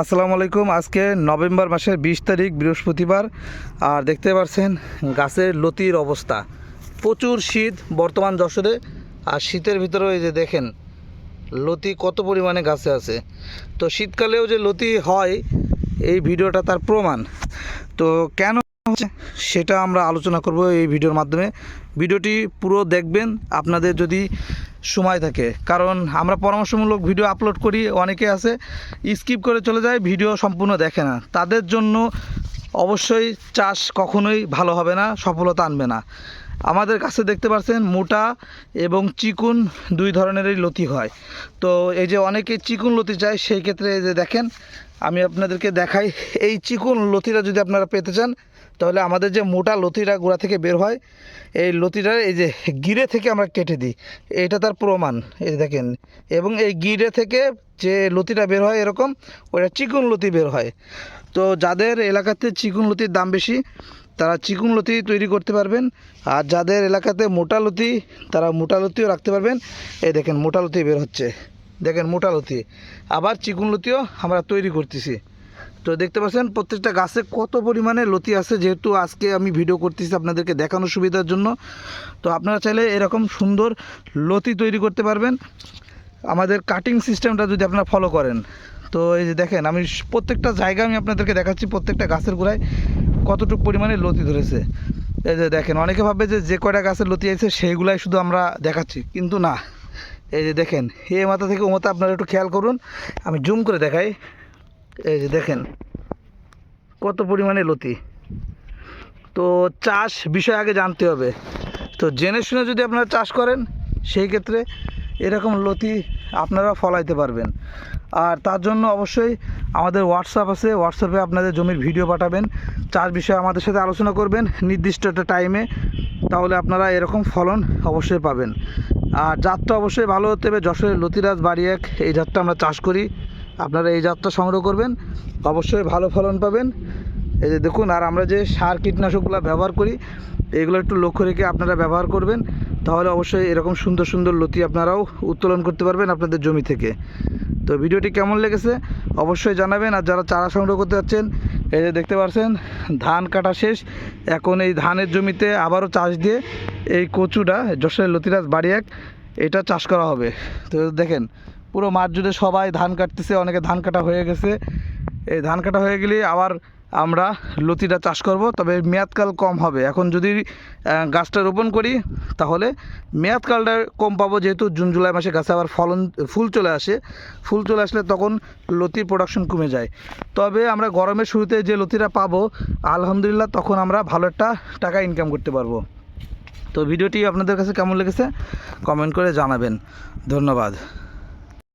আসসালামু আলাইকুম। আজকে নভেম্বর মাসের বিশ তারিখ, বৃহস্পতিবার। আর দেখতে পাচ্ছেন গাছের লতির অবস্থা। প্রচুর শীত বর্তমান যশোরে। আর শীতের ভিতরেও এই যে দেখেন, লতি কত পরিমাণে গাছে আছে। তো শীতকালেও যে লতি হয়, এই ভিডিওটা তার প্রমাণ। তো কেন সেটা আমরা আলোচনা করব এই ভিডিওর মাধ্যমে। ভিডিওটি পুরো দেখবেন। আপনাদের যদি সময় থাকে। কারণ আমরা পরামর্শমূলক ভিডিও আপলোড করি, অনেকে আছে স্কিপ করে চলে যায় ভিডিও সম্পূর্ণ দেখে না। তাদের জন্য অবশ্যই চাষ কখনোই ভালো হবে না, সফলতা আনবে না। আমাদের কাছে দেখতে পাচ্ছেন মোটা এবং চিকুন দুই ধরনেরই লতি হয়। তো এই যে অনেকে চিকুন লতি চায়, সেই ক্ষেত্রে যে দেখেন, আমি আপনাদেরকে দেখাই। এই চিকুন লতিটা যদি আপনারা পেতে চান, তাহলে আমাদের যে মোটা লতিটা গোড়া থেকে বের হয়, এই লতিটা এই যে গিরে থেকে আমরা কেটে দিই। এটা তার প্রমাণ, এই দেখেন। এবং এই গিরে থেকে যে লতিটা বের হয় এরকম ওটা চিকুন লতি বের হয়। তো যাদের এলাকাতে চিকুন লতির দাম বেশি তারা চিকুন লতি তৈরি করতে পারবেন। আর যাদের এলাকাতে মোটা লতি, তারা মোটা লতিও রাখতে পারবেন। এই দেখেন, মোটা লতি বের হচ্ছে। দেখেন, মোটা লতি। আবার চিকুন লতিও আমরা তৈরি করতেছি। তো দেখতে পাচ্ছেন, প্রত্যেকটা গাছে কত পরিমাণে লতি আছে, যেহেতু আজকে আমি ভিডিও করতেছি আপনাদেরকে দেখানোর সুবিধার জন্য। তো আপনারা চাইলে এরকম সুন্দর লতি তৈরি করতে পারবেন। আমাদের কাটিং সিস্টেমটা যদি আপনারা ফলো করেন। তো এই যে দেখেন, আমি প্রত্যেকটা জায়গা আমি আপনাদেরকে দেখাচ্ছি, প্রত্যেকটা গাছের গোড়ায়। কতটুকু পরিমাণে লতি ধরেছে? এই যে দেখেন, অনেকে ভাবে যে যে কয়টা গাছের লতি আছে সেইগুলাই শুধু আমরা দেখাচ্ছি, কিন্তু না। এই যে দেখেন এ মাথা থেকে ও মাথা আপনারা একটু খেয়াল করুন, আমি জুম করে দেখাই। এই যে দেখেন, কত পরিমাণে লতি। তো চাষ বিষয় আগে জানতে হবে। তো জেনে শুনে যদি আপনারা চাষ করেন, সেই ক্ষেত্রে এরকম লতি আপনারা ফলাইতে পারবেন। আর তার জন্য অবশ্যই আমাদের হোয়াটসঅ্যাপ আছে। হোয়াটসঅ্যাপে আপনাদের জমির ভিডিও পাঠাবেন। চার বিষয়ে আমাদের সাথে আলোচনা করবেন নির্দিষ্ট একটা টাইমে তাহলে আপনারা এরকম ফলন অবশ্যই পাবেন। আর জাতটা অবশ্যই ভালো হতে হবে। যশোরের লতিরাজ বাড়ি এক এই জাতটা আমরা চাষ করি। আপনারা এই জাতটা সংগ্রহ করবেন। অবশ্যই ভালো ফলন পাবেন। এই যে দেখুন, আর আমরা যে সার কীটনাশকগুলো ব্যবহার করি, এগুলো একটু লক্ষ্য রেখে আপনারা ব্যবহার করবেন। তাহলে অবশ্যই এরকম সুন্দর সুন্দর লতি আপনারাও উত্তোলন করতে পারবেন আপনাদের জমি থেকে। তো ভিডিওটি কেমন লেগেছে অবশ্যই জানাবেন। আর যারা চারা সংগ্রহ করতে যাচ্ছেন, এই যে দেখতে পাচ্ছেন ধান কাটা শেষ। এখন এই ধানের জমিতে আবারও চাষ দিয়ে এই কচুটা, যশোরের লতিরাজ বাড়ি এক এটা চাষ করা হবে। তো দেখেন, পুরো মাঠ জুড়ে সবাই ধান কাটতেছে, অনেকে ধান কাটা হয়ে গেছে। এই ধান কাটা হয়ে গেলে আবার আমরা লতিটা চাষ করব, তবে মেয়াদকাল কম হবে। এখন যদি গাছটা রোপণ করি, তাহলে মেয়াদকালটা কম পাবো যেহেতু জুন, জুলাই মাসে গাছে আবার ফলন, ফুল চলে আসে। ফুল চলে আসলে তখন লতির প্রোডাকশন কমে যায়। তবে আমরা গরমের শুরুতে যে লতিটা পাবো, আলহামদুলিল্লাহ তখন আমরা ভালো একটা টাকা ইনকাম করতে পারব। তো ভিডিওটি আপনাদের কাছে কেমন লেগেছে কমেন্ট করে জানাবেন। ধন্যবাদ।